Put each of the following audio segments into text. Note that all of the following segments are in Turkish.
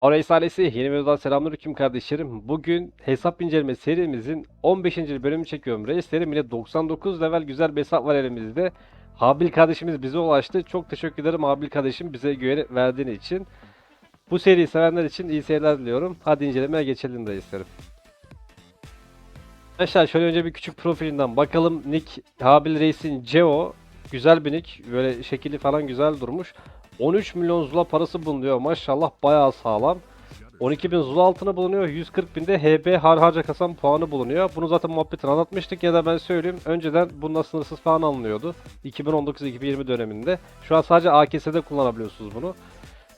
Orayı ailesi yeni videodan selamünaleyküm kardeşlerim. Bugün hesap inceleme serimizin 15. bölümü çekiyorum. Reislerim yine 99 level güzel bir hesap var elimizde. Habil kardeşimiz bize ulaştı. Çok teşekkür ederim Habil kardeşim bize güvenip verdiğin için. Bu seriyi sevenler için iyi seyirler diliyorum. Hadi incelemeye geçelim reislerim. Arkadaşlar şöyle önce bir küçük profilinden bakalım. Nick Habil Reis'in Geo. Güzel bir nick. Böyle şekili falan güzel durmuş. 13 milyon zula parası bulunuyor. Maşallah bayağı sağlam. 12 bin zula altına bulunuyor. 140 binde HB har harca kasan puanı bulunuyor. Bunu zaten muhabbetini anlatmıştık ya da ben söyleyeyim. Önceden bununla sınırsız falan alınıyordu. 2019-2020 döneminde. Şu an sadece AKS'de kullanabiliyorsunuz bunu.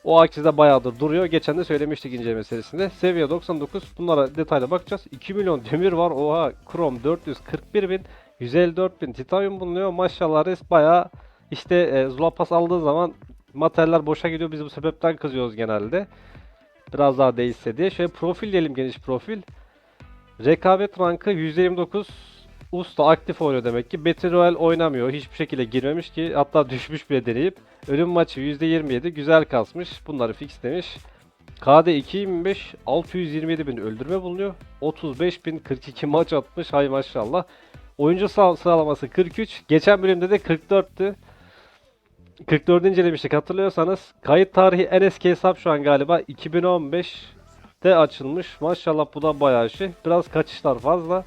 O AKS'de bayağıdır duruyor. Geçen de söylemiştik inceleme serisinde. Seviye 99. Bunlara detaylı bakacağız. 2 milyon demir var. Oha. Chrome 441 bin. 154 bin titanyum bulunuyor. Maşallah res bayağı işte e, Zula Pass aldığı zaman materyaller boşa gidiyor. Biz bu sebepten kızıyoruz genelde. Biraz daha değişse diye. Şöyle profil diyelim geniş profil. Rekabet rankı %29 usta aktif oynuyor demek ki. Battle Royale oynamıyor. Hiçbir şekilde girmemiş ki. Hatta düşmüş bile deneyip. Ölüm maçı %27 güzel kasmış. Bunları fix demiş. KD 225 627 bin öldürme bulunuyor. 35 bin 42 maç atmış. Hay maşallah. Oyuncu sıralaması 43. Geçen bölümde de 44'tü. 44'ü incelemiştik hatırlıyorsanız. Kayıt tarihi en eski hesap şu an galiba 2015'te açılmış. Maşallah bu da bayağı şey. Biraz kaçışlar fazla.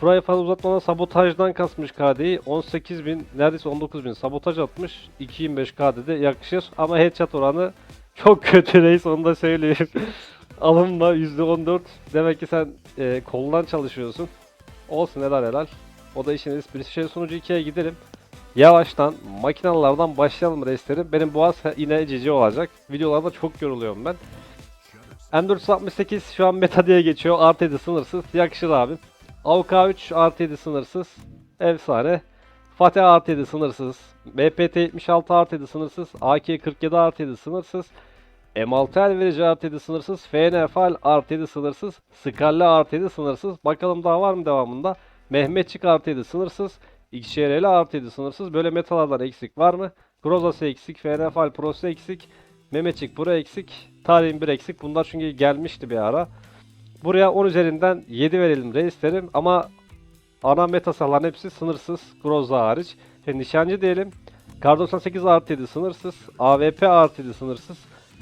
Burayı fazla uzatmadan sabotajdan kasmış KD'yi. 18.000 neredeyse 19.000 sabotaj atmış. 2.25 KD'de yakışır ama headshot oranı çok kötü reis onu da söyleyeyim. Alınma %14. Demek ki sen e, koldan çalışıyorsun. Olsun helal helal. O da işin esprisi. Şey sunucu 2'ye gidelim. Yavaştan makinalardan başlayalım reislerim. Benim boğaz yine cici olacak. Videolarda çok yoruluyorum ben. M468 şu an meta diye geçiyor. Artı 7 sınırsız. Yakışır abi. AUK 3 artı 7 sınırsız. Efsane. Fatih artı 7 sınırsız. BPT 76 artı 7 sınırsız. AK 47 artı 7 sınırsız. M6 el verici artı 7 sınırsız. FNFL artı 7 sınırsız. Scarlet artı 7 sınırsız. Bakalım daha var mı devamında? Mehmetçik artı 7 sınırsız. XRL artı 7 sınırsız. Böyle metalardan eksik var mı? Grozası eksik. FNFL Pro'su eksik. Mehmetçik Pro eksik. Tarihin bir eksik. Bunlar çünkü gelmişti bir ara. Buraya 10 üzerinden 7 verelim reislerim ama ana meta sahaların hepsi sınırsız. Groza hariç. Şimdi nişancı diyelim. Kar 98 artı 7 sınırsız. AWP artı 7 sınırsız.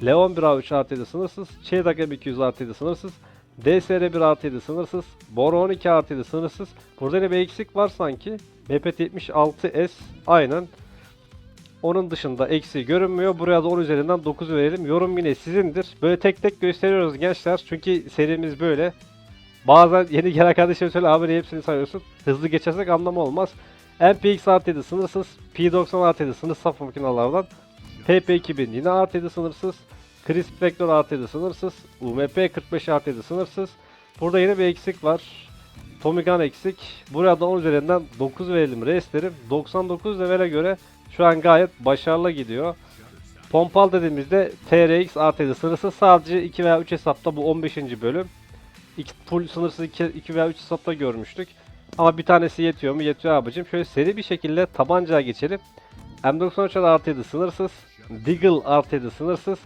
Leon 1 A3 artı 7 sınırsız. Çeyrek M200 artı 7 sınırsız. DSR 1 artı 7 sınırsız. Boro 12 artı 7 sınırsız. Burada yine bir eksik var sanki. BPT 76S aynen. Onun dışında eksi görünmüyor. Buraya da 10 üzerinden 9 verelim. Yorum yine sizindir. Böyle tek tek gösteriyoruz gençler. Çünkü serimiz böyle. Bazen yeni gelen kardeşlerim söyle abi hepsini sayıyorsun. Hızlı geçersek anlamı olmaz. MPX artı 7 sınırsız. P90 artı 7 sınırsız saf makinalardan. PP2000 yine artı 7 sınırsız. Crisp Vector artı 7 sınırsız. UMP 45 artı 7 sınırsız. Burada yine bir eksik var. Tommy Gun eksik. Buraya da 10 üzerinden 9 verelim reislerim. 99 level'e göre şu an gayet başarılı gidiyor. Pompal dediğimizde TRX artı 7 sınırsız sadece 2 veya 3 hesapta bu 15. bölüm. İki, full sınırsız 2, 2 veya 3 hesapta görmüştük. Ama bir tanesi yetiyor mu? Yetiyor abicim. Şöyle seri bir şekilde tabancaya geçelim. M93 artı 7 sınırsız. Deagle artı 7 sınırsız.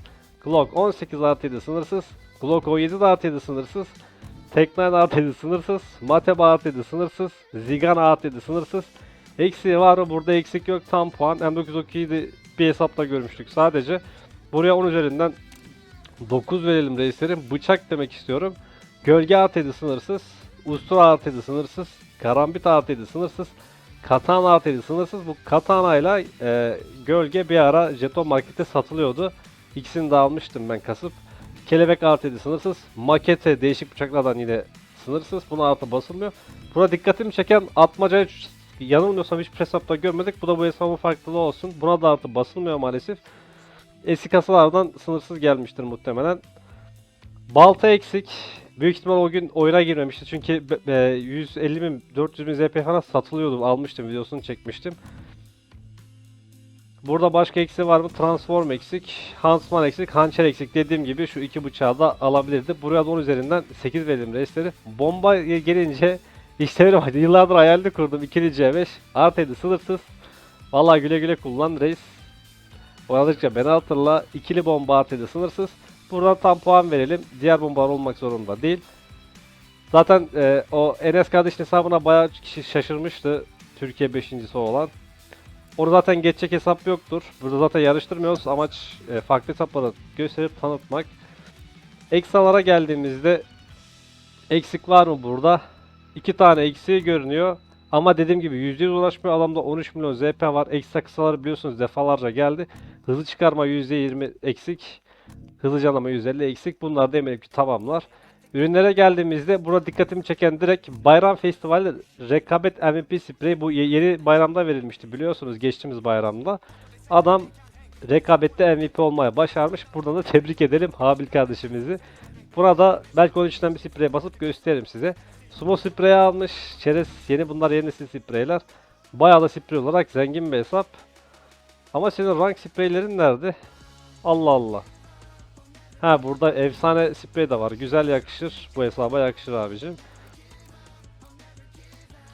Glock 18 artı 7 sınırsız. Glock 17 de artı 7 sınırsız. Tek9 artı 7 sınırsız. Mateba artı 7 sınırsız. Zigan artı 7 sınırsız. Eksiği var mı? Burada eksik yok. Tam puan. M932'yi de bir hesapta görmüştük sadece. Buraya 10 üzerinden 9 verelim reislerim. Bıçak demek istiyorum. Gölge artı 7 sınırsız. Ustura artı 7 sınırsız. Karambit artı 7 sınırsız. Katana artı 7 sınırsız. Bu katana ile gölge bir ara jeton markette satılıyordu. İkisini de almıştım ben kasıp. Kelebek artı 7 sınırsız. Makete değişik bıçaklardan yine sınırsız. Buna artı basılmıyor. Burada dikkatimi çeken atmacayı yanılmıyorsam hiçbir hesapta görmedik. Bu da bu hesabın farklılığı olsun. Buna da artı basılmıyor maalesef. Eski kasalardan sınırsız gelmiştir muhtemelen. Balta eksik. Büyük ihtimal o gün oyuna girmemişti. Çünkü be- e, 150 bin 400 bin ZP falan satılıyordu. Almıştım videosunu çekmiştim. Burada başka eksi var mı? Transform eksik, Hansman eksik, Hançer eksik. Dediğim gibi şu iki bıçağı da alabilirdi. Buraya da 10 üzerinden 8 verelim reisleri. Bomba gelince işte benim hadi yıllardır hayalini kurdum. İkili C5 artı 7 sınırsız. Vallahi güle güle kullan reis. Oynadıkça beni hatırla. İkili bomba artı 7 sınırsız. Bu Buradan tam puan verelim. Diğer bombalar olmak zorunda değil. Zaten e, o Enes kardeşin hesabına bayağı kişi şaşırmıştı. Türkiye 5.si olan. Orada zaten geçecek hesap yoktur. Burada zaten yarıştırmıyoruz. Amaç e, farklı hesapları gösterip tanıtmak. Ekstralara geldiğimizde eksik var mı burada? İki tane eksiği görünüyor. Ama dediğim gibi %100 ulaşmıyor. Adamda 13 milyon ZP var. Ekstra kısaları biliyorsunuz defalarca geldi. Hızlı çıkarma %20 eksik. Hızlı canlama %50 eksik. Bunlar da eminim ki tamamlar. Ürünlere geldiğimizde burada dikkatimi çeken direkt Bayram Festivali rekabet MVP sprey bu ye- yeni bayramda verilmişti biliyorsunuz geçtiğimiz bayramda. Adam rekabette MVP olmaya başarmış. Buradan da tebrik edelim Habil kardeşimizi. Buna da belki onun içinden bir sprey basıp gösteririm size. Sumo sprey almış. Çerez yeni bunlar yeni nesil spreyler. Bayağı da sprey olarak zengin bir hesap. Ama senin rank spreylerin nerede? Allah Allah. Ha burada efsane sprey de var. Güzel yakışır. Bu hesaba yakışır abicim.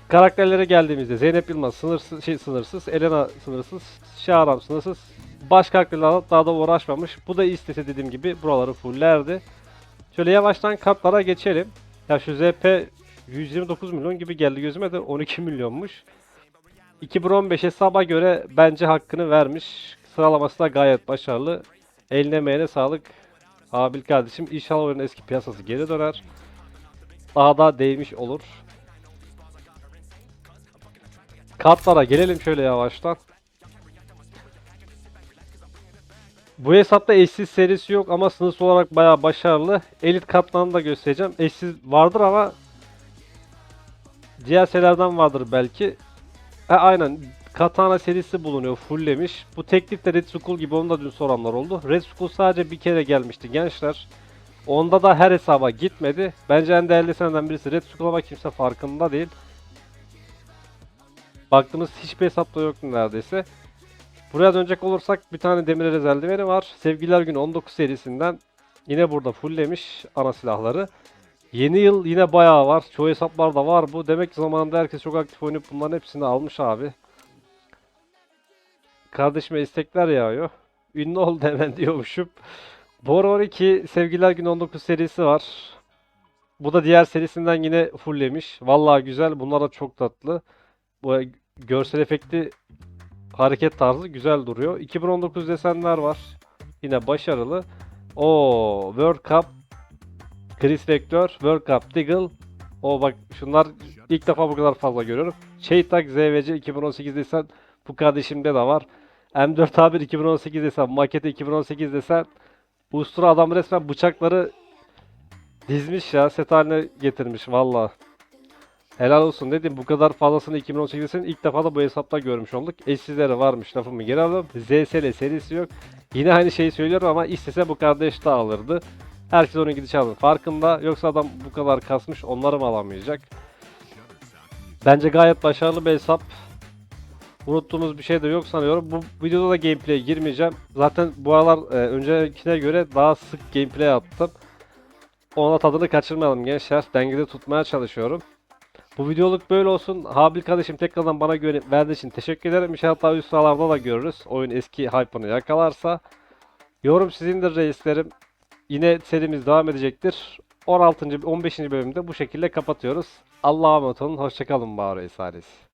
Karakterlere geldiğimizde Zeynep Yılmaz sınırsız, şey sınırsız, Elena sınırsız, Şahram sınırsız. Baş karakterlerle daha da uğraşmamış. Bu da istese dediğim gibi buraları fullerdi. Şöyle yavaştan kartlara geçelim. Ya şu ZP 129 milyon gibi geldi gözüme de 12 milyonmuş. 2015 hesaba göre bence hakkını vermiş. Sıralaması da gayet başarılı. Eline emeğine sağlık. Abil kardeşim inşallah oyunun eski piyasası geri döner. Daha da değmiş olur. Kartlara gelelim şöyle yavaştan. Bu hesapta eşsiz serisi yok ama sınırsız olarak bayağı başarılı. Elit kartlarını da göstereceğim. Eşsiz vardır ama diğer serilerden vardır belki. Ha, aynen. Katana serisi bulunuyor. Fulllemiş. Bu teklif de Red Skull gibi onu da dün soranlar oldu. Red Skull sadece bir kere gelmişti gençler. Onda da her hesaba gitmedi. Bence en değerli seneden birisi Red Skull ama kimse farkında değil. Baktığımız hiçbir hesapta yok neredeyse. Buraya dönecek olursak bir tane demir erez eldiveni var. Sevgiler Günü 19 serisinden. Yine burada fulllemiş ana silahları. Yeni yıl yine bayağı var. Çoğu hesaplarda var bu. Demek ki zamanında herkes çok aktif oynayıp bunların hepsini almış abi. Kardeşime istekler yağıyor. Ünlü oldu hemen diyormuşum. Bora 12 Sevgiler Günü 19 serisi var. Bu da diğer serisinden yine fulllemiş. Vallahi güzel. Bunlar da çok tatlı. Bu görsel efekti hareket tarzı güzel duruyor. 2019 desenler var. Yine başarılı. O World Cup Chris Vector, World Cup Deagle. O bak şunlar ilk defa bu kadar fazla görüyorum. Şeytak ZVC 2018 desen bu kardeşimde de var. M4 A1 2018 desen, Makete 2018 desen. Ustura adam resmen bıçakları dizmiş ya, set haline getirmiş valla. Helal olsun dedim bu kadar fazlasını 2018'in ilk defa da bu hesapta görmüş olduk. Eşsizleri varmış lafımı geri alalım. ZSL serisi yok. Yine aynı şeyi söylüyorum ama istese bu kardeş de alırdı. Herkes onun gidişatının farkında. Yoksa adam bu kadar kasmış onları mı alamayacak? Bence gayet başarılı bir hesap. Unuttuğumuz bir şey de yok sanıyorum. Bu videoda da gameplay'e girmeyeceğim. Zaten bu aralar e, öncekine göre daha sık gameplay attım. Ona tadını kaçırmayalım gençler. Dengede tutmaya çalışıyorum. Bu videoluk böyle olsun. Habil kardeşim tekrardan bana güvenip verdiği için teşekkür ederim. İnşallah daha üst sıralarda da görürüz. Oyun eski hype'ını yakalarsa. Yorum sizindir reislerim. Yine serimiz devam edecektir. 16. 15. bölümde bu şekilde kapatıyoruz. Allah'a emanet olun. Hoşçakalın Bağır Esaris.